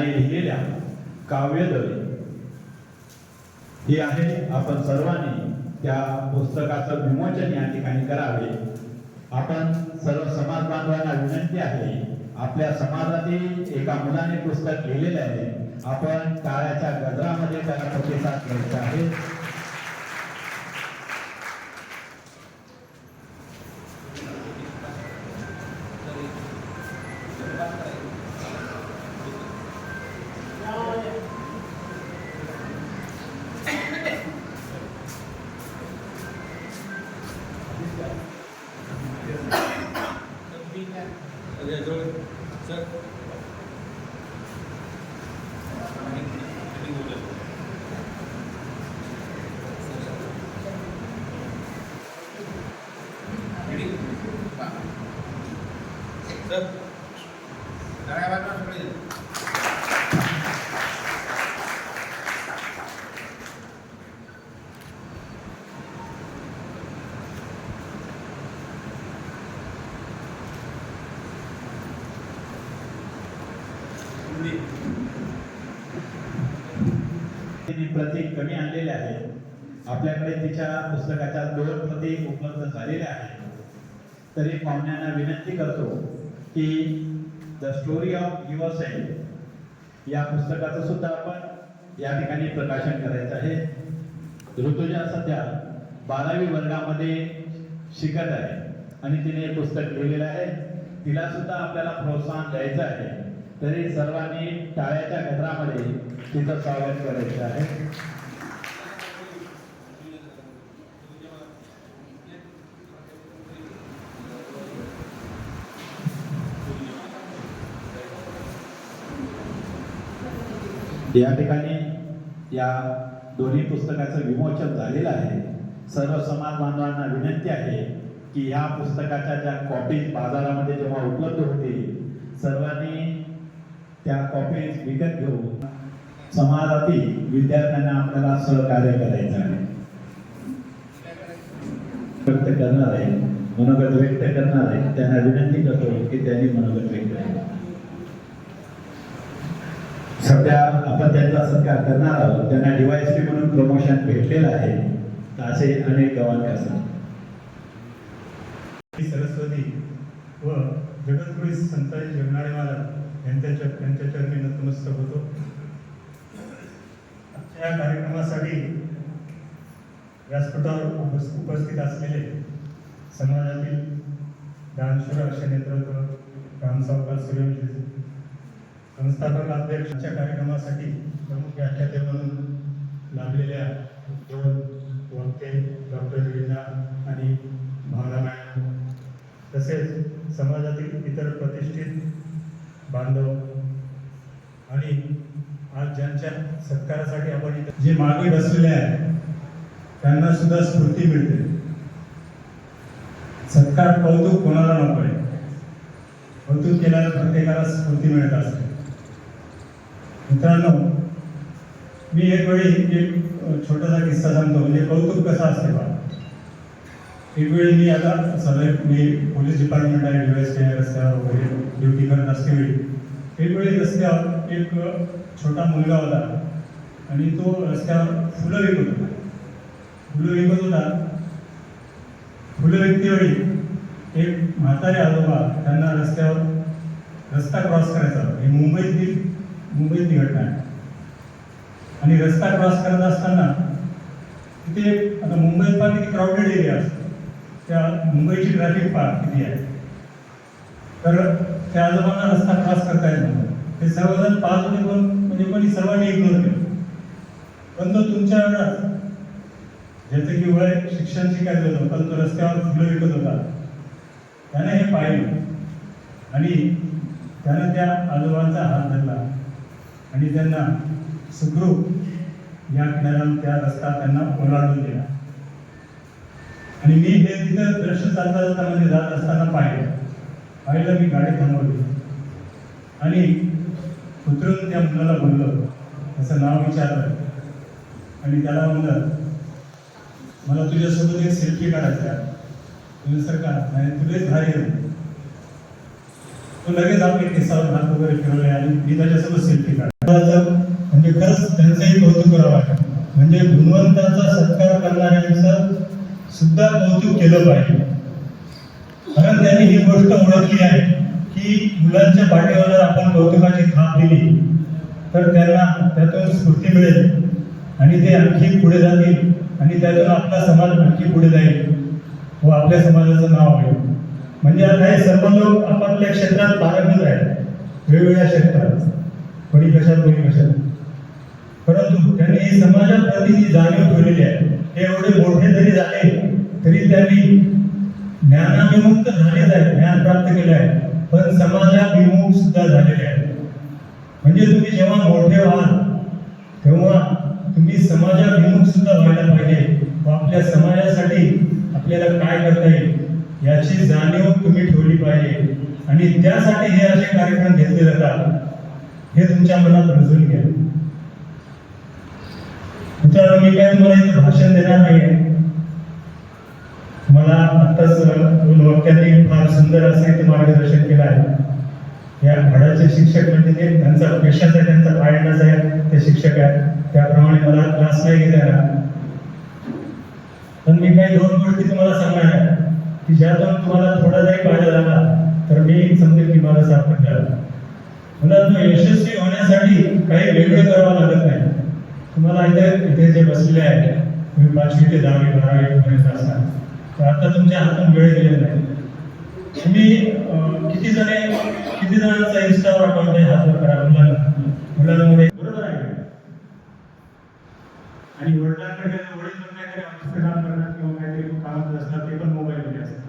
लिहिलेल्या काव्यदळी ही आहे आपण सर्वांनी त्या पुस्तकाचं विमोचन या ठिकाणी करावे. आपण सर्व समाज बांधवांना विनंती आहे आपल्या समाजातील एका मुलाने पुस्तक लिहिलेले आहे. आपण टाळ्याच्या गजरामध्ये त्याला प्रतिसाद द्यायचा आहे. तिने प्रती कमी आणलेले आहेत. आपल्याकडे तिच्या पुस्तकाच्या दोन प्रती उपलब्ध झालेल्या आहेत तरी पाहुण्यांना विनंती करतो की the story of yourself या पुस्तकाचं सुद्धा आपण या ठिकाणी प्रकाशन करायचं आहे. ऋतुजा सध्या बारावी वर्गामध्ये शिकत आहे आणि तिने पुस्तक लिहिलेलं आहे. तिला सुद्धा आपल्याला प्रोत्साहन द्यायचं आहे. तरी सर्वांनी टाळ्याच्या गजरामध्ये तिचं स्वागत करायचं आहे. या ठिकाणी या दोन्ही पुस्तकाचं विमोचन झालेलं आहे. सर्व समाज बांधवांना विनंती आहे की ह्या पुस्तकाच्या ज्या कॉपीज बाजारामध्ये जेव्हा उपलब्ध होतील सर्वांनी त्या कॉपीज विकत घेऊन समाजातील विद्यार्थ्यांना आपल्याला सहकार्य करायचं आहे. व्यक्त करणार आहे मनोगत व्यक्त करणार आहे. त्यांना विनंती करतो की त्यांनी मनोगत व्यक्त सध्या आपण त्यांचा सत्कार करणार आहोत. त्यांना डीवायएसपी म्हणून प्रमोशन भेटलेलं आहे. तर असे अनेक गवांक असतात सरस्वती व जगद्गुरी संताजी जगणारे महाराज यांच्या च- यांच्या चरणी नतमस्तक होतो. आजच्या या कार्यक्रमासाठी व्यासपीठावर उपस्थित असलेले समाजातील दानशूर असे नेतृत्व रामसावकार सूर्यवंशी संस्थापक अध्यक्षाच्या कार्यक्रमासाठी प्रमुख व्याख्याते म्हणून लाभलेल्या दोन वक्ते डॉक्टर रीना आणि भावना मॅडम तसेच समाजातील इतर प्रतिष्ठित बांधव. आणि आज ज्यांच्या सत्कारासाठी आपण इथं जे मागे बसलेले आहेत त्यांना सुद्धा स्फूर्ती मिळते. सत्कार कौतुक कोणाला नको आहे कौतुक केल्याने प्रत्येकाला स्फूर्ती मिळत असते. मित्रांनो मी एक वेळी एक छोटासा किस्सा सांगतो. म्हणजे कौतुक कसं असते बा? एक वेळ मी आता सगळे मी पोलीस डिपार्टमेंट आहे डीवायस रस्त्यावर वगैरे ड्युटी करत असते एक वेळी रस्त्यावर एक छोटा मुलगा होता आणि तो रस्त्यावर फुलं विकत होता. फुलं विकत होता. फुलं विकतेवेळी एक म्हातारे आजोबा त्यांना रस्त्यावर रस्ता क्रॉस करायचा. हे मुंबईतली मुंबईतली घटना आहे. आणि रस्ता क्रॉस करत असताना तिथे आता मुंबईत पण किती क्राऊडेड एरिया असतो. त्या मुंबईची ट्रॅफिक पहा किती आहे. तर त्या आजोबांना रस्ता क्रॉस करता येत नव्हता ते सर्वजण पाच होते पण म्हणजे कोणी सर्वांनी इग्नोर केलं. पण तो तुमच्या एवढा ज्याचं की वय शिक्षण शिकायचं होतं पण तो रस्त्यावर फुलं विकत होता. त्याने हे पाहिलं. आणि त्यानं त्या आजोबांचा हात धरला. आणि त्यांना सुखरूप या किनाऱ्यावर त्या रस्ता त्यांना ओलांडून दिला. आणि मी हे तिथं दृश्य चालता जाता म्हणजे जात असताना पाहिलं. पाहिलं मी गाडी थांबवली. आणि उतरून त्या मुलाला बोललो. त्याचं नाव विचारलं. आणि त्याला म्हणलं मला तुझ्यासोबत एक सेल्फी काढायचा आहे. तुझ्या सरकार नाही तुझेच भारी आहे. तो लगेच आपले केसावर हात वगैरे फिरवले आणि मी त्याच्यासोबत सेल्फी काढला. म्हणजे खरंच त्यांचंही कौतुक करावं म्हणजे गुणवंताचा सत्कार करणाऱ्यांचं सुद्धा कौतुक केलं पाहिजे. कारण त्यांनी ही गोष्ट ओळखली आहे की मुलांच्या पाठीवर जर आपण कौतुकाची थाप दिली तर त्यांना त्यातून स्फूर्ती मिळेल आणि ते आणखी पुढे जातील आणि त्यातून आपला समाज आणखी पुढे जाईल व आपल्या समाजाचं नाव होईल म्हणजे आता हे सर्व लोक आपापल्या क्षेत्रात पारंगत आहेत वेगवेगळ्या क्षेत्रात. कोणी कशात कोणी कशात. परंतु त्यांनी ही समाजाप्रती जी जाणीव ठेवलेली आहे हे एवढे मोठे जरी झाले तरी त्यांनी ज्ञानाभिमुक्त झालेच आहे ज्ञान प्राप्त केलं आहे. पण समाजाभिमुख सुद्धा झालेले आहे म्हणजे तुम्ही जेव्हा मोठे व्हाल तेव्हा तुम्ही समाजाभिमुख सुद्धा व्हायला पाहिजे. व आपल्या समाजासाठी आपल्याला काय करता येईल याची जाणीव तुम्ही ठेवली पाहिजे. आणि त्यासाठी हे असे कार्यक्रम घेतले जातात. हे तुमच्या मनात रुजून घ्या. त्याच्यावर मी काय तुम्हाला इथे भाषण देणार नाहीये. मला आत्ताच दोन फार सुंदर असं इथे मार्गदर्शन केलं आहे. या धड्याचे शिक्षक म्हणजे ते त्यांचा पेशाच आहे त्यांचा पायंडाच आहे ते शिक्षक आहेत. त्याप्रमाणे मला क्लास नाही घेता येणार. पण मी काही दोन गोष्टी तुम्हाला सांगणार आहे. की ज्यातून तुम्हाला थोडा जरी फायदा झाला तर मी समजेल की मला सार्थक झालं मुलांना यशस्वी होण्यासाठी काही वेगळं करावं लागत नाही. तुम्हाला इथे इथे जे बसलेले आहेत तुम्ही पाचवी ते दहावी बारावी पर्यंत असाल तर आता तुमच्या हातून वेळ गेलेला नाही तुम्ही किती जणे किती जणांचा इन्स्टावर अकाउंट आहे हातवर करा? मुलांना. मुलांमध्ये बरोबर आहे. आणि वडिलांकडे वडील पण काहीतरी अभ्यास काम करणार किंवा काहीतरी काम करत असतात ते पण मोबाईलमध्ये असतात.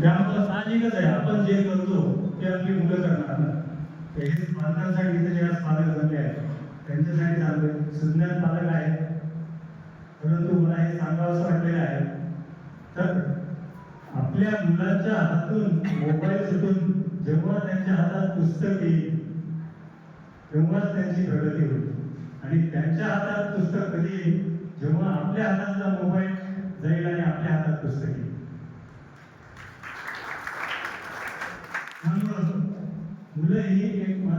त्यामुळं साहजिकच आहे. आपण जे करतो ते आपली मुलं करणार. ना हेच पालकांसाठी इथे जे आज पालक झाले आहेत. त्यांच्यासाठी आहे. सुज्ञान पालक आहे. परंतु मला हे सांगावं वाटलेलं आहे. तर आपल्या मुलाच्या हातून मोबाईल सुटून जेव्हा त्यांच्या हातात पुस्तक येईल तेव्हाच त्यांची प्रगती होईल. आणि त्यांच्या हातात पुस्तक कधी येईल? जेव्हा आपल्या हातातला मोबाईल जाईल आणि आपल्या हातात पुस्तक येईल त्यामुळं मुलं ही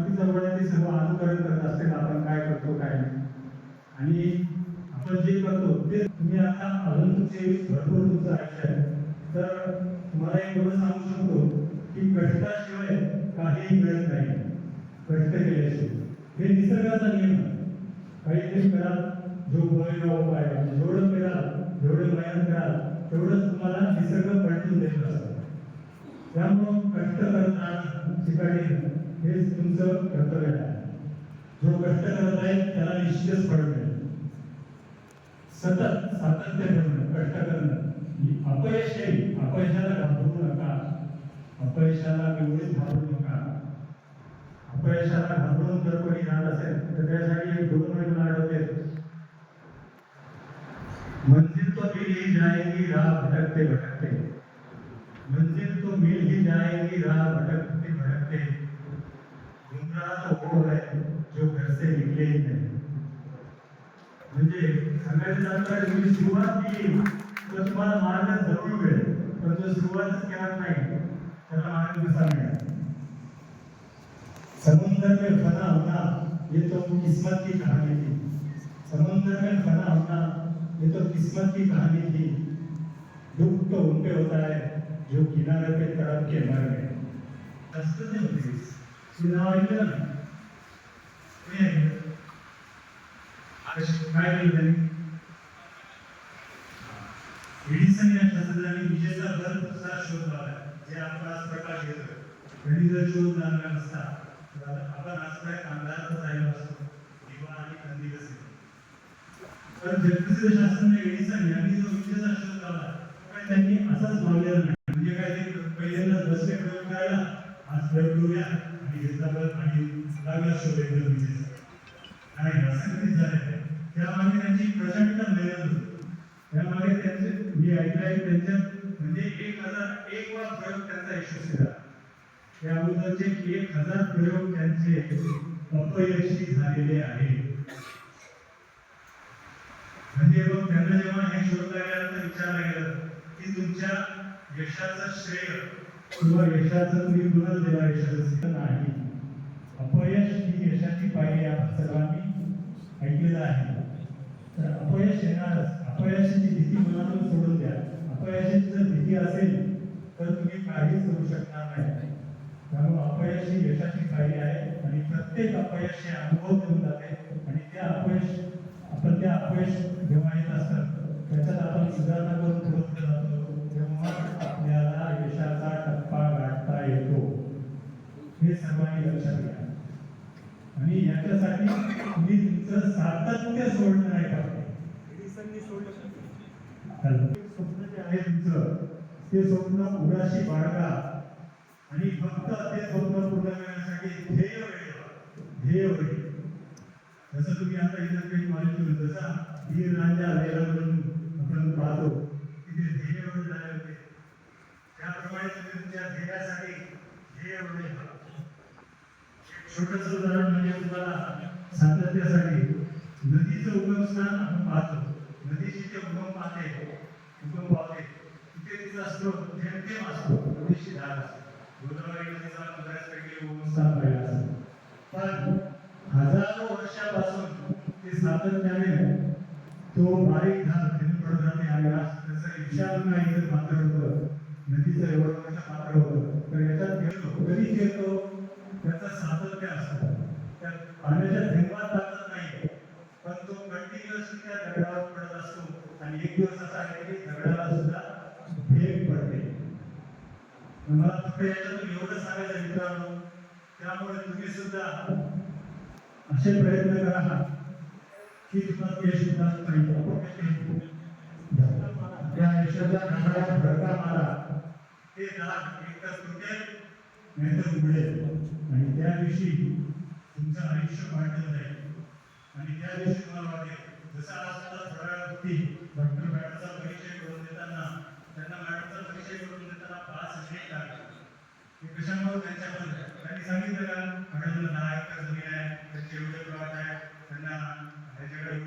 एक मातीचा ते सर्व अनुकरण करत असते आपण काय करतो काय नाही? आणि आपण जे करतो ते तुम्ही आता अजून तुमचे भरपूर तुमचं आयुष्य आहे. तर तुम्हाला एक एवढं सांगू शकतो की कष्टाशिवाय काही मिळत नाही. कष्ट केल्याशिवाय. हे निसर्गाचा नियम आहे. काहीतरी करा जो उपाय ना उपाय जेवढं करा जेवढं मेहनत करा तेवढंच तुम्हाला निसर्ग पलटून देत असतो. त्यामुळं कष्ट करताना ठिकाणी हेच तुमचं कर्तव्य आहे. जो कष्ट करत आहे त्याला निश्चितच फळ मिळेल. सतत सातत्य ठेवणं कष्ट करणं ही अपयश येईल अपयशाला घाबरू नका. अपयशाला एवढीच घाबरू नका. अपयशाला घाबरून जर कोणी जात असेल तर त्यासाठी एक दोन वेळ मला आठवते मंजिल तो मिल ही जाएगी राह भटकते भटकते. मंजिल तो मिल ही जाएगी राह भटकते. म्हणजे सांगायचं सुरुवात केली, तर तुम्हाला मार्ग ज़रूर मिळेल. पण जो सुरुवातच केला नाही त्याला मार्ग कसा मिळेल. समुंदर में फना होना ये तो किस्मत की कहानी थी समुंदर में फना होना ये तो किस्मत की कहानी थी दुख तो उन पे होता है जो किनारे पे तड़प के मर गए ना कोणी ऐकलं कश- काय केलं एडिसन या शास्त्रज्ञांनी विजेचा बल्ब कसा शोध लावला जे आपण आज प्रकाश घेतो त्यांनी जर शोध लावला नसता तर आपण आज काय अंधारातच राहिलो असतो दिवा आणि कंदीलच पण जगप्रसिद्ध शास्त्रज्ञ एडिसन यांनी जो विजेचा शोध लावला काय त्यांनी असाच लावलेला नाही म्हणजे काय ते पहिल्यांदा बसले प्रयोग करायला आज प्रयोग करूया आणि घेतला बल्ब आणि लागला शोध एकदम विजेचा नाही असं कधीच झालं नाही. त्यामागे त्यांची प्रचंड मेहनत होती. त्यामागे त्यांचे मी ऐकलंय त्यांच्या म्हणजे एक हजार एक वा प्रयोग त्यांचा यशस्वी झाला. त्या अगोदरचे एक हजार प्रयोग त्यांचे अपयशी झालेले आहे. म्हणजे मग त्यांना जेव्हा हे शोधला गेला तर विचारलं गेलं की तुमच्या यशाचं श्रेय किंवा यशाचं तुम्ही पुनर्दिला यशाचं नाही. अपयश ही यशाची पायरी आपण सर्वांनी ऐकलेलं आहे तर अपयश येणारच अपयशाची भीती मनातून सोडून द्या. अपयशाची जर भीती असेल तर तुम्ही काहीच करू शकणार नाही. त्यामुळे अपयश ही यशाची पायरी आहे आणि प्रत्येक अपयश हे अनुभव देऊन जाते आणि त्या अपयश आपण त्या अपयश जेव्हा येत असतात त्याच्यात आपण सुधारणा करून पुढे जातो तेव्हा आपल्याला यशाचा टप्पा गाठता येतो. हे सर्वांनी लक्षात घ्या. आणि याच्यासाठी तुम्ही तुमचं सातत्य सोडणं नाही का स्वप्न जे आहे तुमचं ते स्वप्न उडाशी बाळगा. आणि फक्त ते स्वप्न पूर्ण करण्यासाठी ध्येय ध्येय वेळी. जसं तुम्ही आता इथं काही कॉलेज जसा धीर राजा लेला म्हणून आपण पाहतो तिथे ध्येय वेळ झाले होते. त्याप्रमाणे तुम्ही तुमच्या ध्येयासाठी ध्येय होते छोटस उदाहरण म्हणजे तुम्हाला सातत्यासाठी नदीचं उगमस्थान आपण पाहतो. नदीची जे उगम पाहते हो, उगम पावते तिथे तिचा स्रोत थेंब असतो नदीशी धार असतो. गोदावरी नदीचा बऱ्याचपैकी उगमस्थान पाहिलं असेल पण हजारो वर्षापासून ते सातत्याने तो बारीक धार थेंब पडत राहते आणि आज त्याचं विशाल नाही तर पात्र होतं. नदीचं एवढं मोठं पात्र होतं. तर याच्यात गेलो कधी येतो त्याचा सातत्य असतो. त्या पाण्याच्या थेंबात ताकद नाही. पण तो कंटिन्युअसली त्या दगडावर आणि एक दिवस असा आहे की दगडाला सुद्धा भेग पडते मला फक्त याच्यातून एवढं सांगायचं मित्रांनो त्यामुळे तुम्ही सुद्धा असे प्रयत्न करा की तुम्हाला यश मिळालं पाहिजे अपयश येईल. धक्का मारा. त्या यशाच्या नारळात धक्का मारा ते दार एकदा तुटेल नाहीतर उघडेल आणि त्या दिवशी तुमचं आयुष्य वाढलं जाईल आणि त्या दिवशी तुम्हाला वाटेल जसं आज मला थोड्या वेळापूर्वी डॉक्टर मॅडमचा परिचय करून देताना त्यांना मॅडमचा परिचय करून देताना पाच मिनिट लागले हे कशामुळे त्यांच्याबद्दल त्यांनी सांगितलं का? मॅडमला दहा एकर जमीन आहे? त्यांचे एवढे प्लॉट आहे? त्यांना ह्याच्याकडे